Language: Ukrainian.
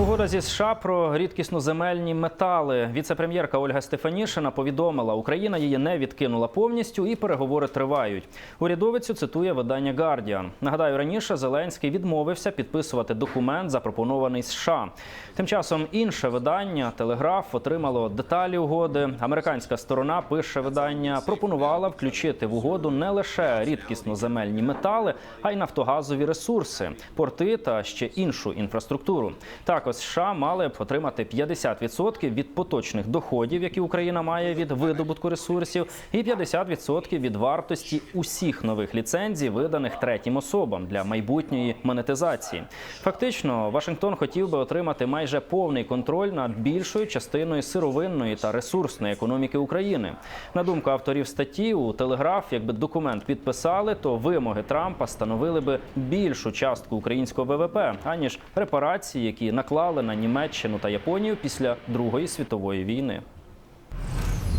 Угода зі США про рідкісноземельні метали. Віце-прем'єрка Ольга Стефанішина повідомила, Україна її не відкинула повністю і переговори тривають. Урядовицю цитує видання Guardian. Нагадаю, раніше Зеленський відмовився підписувати документ, запропонований США. Тим часом інше видання Телеграф отримало деталі угоди. Американська сторона пише видання, пропонувала включити в угоду не лише рідкісноземельні метали, а й нафтогазові ресурси, порти та ще іншу інфраструктуру. Також США мали б отримати 50% від поточних доходів, які Україна має від видобутку ресурсів, і 50% від вартості усіх нових ліцензій, виданих третім особам для майбутньої монетизації. Фактично, Вашингтон хотів би отримати майже повний контроль над більшою частиною сировинної та ресурсної економіки України. На думку авторів статті у Телеграф, якби документ підписали, то вимоги Трампа становили би більшу частку українського ВВП, аніж репарації, які наклали на Німеччину та Японію після Другої світової війни.